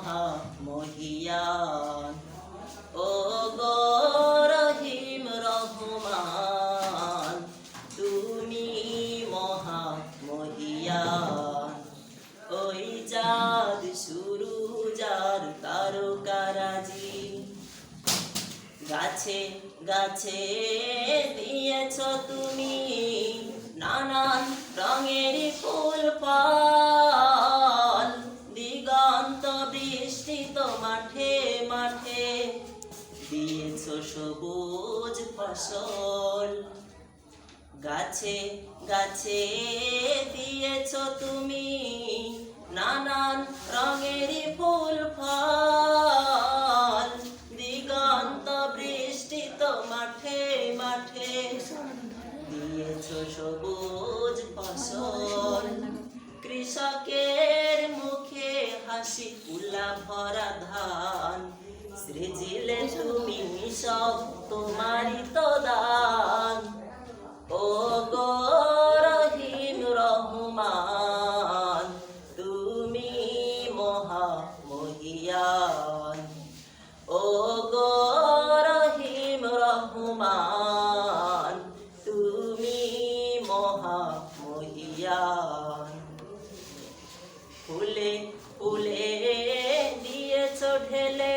মহা মহিয়ান। ও গো রহিম রহমান, তুমি মহা মহিয়ান। ওই চাঁদ শুরু যার তারকারাজি, গাছে গাছে দিয়েছ তুমি নানান রঙের ফুল ফল সবুজ ফসল। গাছে গাছে দিয়েছ তুমি নানান রঙের ফুল, ফল। দিগন্ত বৃষ্টিত মাঠে মাঠে। দিয়েছ সবুজ ফসল। কৃষকের মুখে হাসি উল্লা ভরা ধান। সৃজিলে তুমি সব তোমারই তো দান ও গো রহিম রহমান, তুমি মহা মহিয়ান। ও গো রহিম রহমান, তুমি মহা মহিয়ান। ফুলে ফুলে দিয়েছ ঢেলে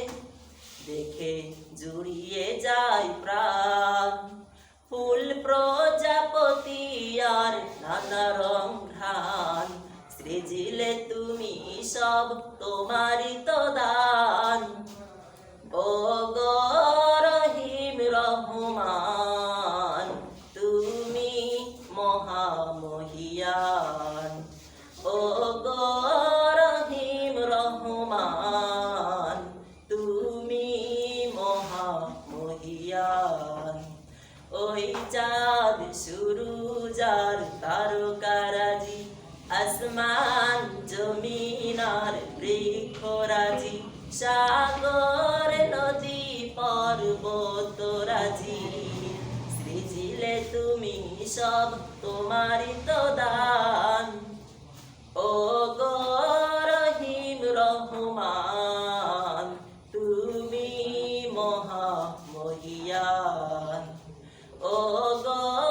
দেখে জুড়িয়ে যায় প্রাণ। ফুল প্রজাপতি আর নানা রং ঘ্রাণ। সৃজিলে তুমি সব, তোমারই তো দান। ও গো চার তারকারাজি, আসমান জমিনার বৃক্ষরাজি, সাগর নদী পর্বত রাজি সৃজিলে তুমি সব তোমার তো দান ও গরহীন রহমান, তুমি মহা মহিয়ান। ও গো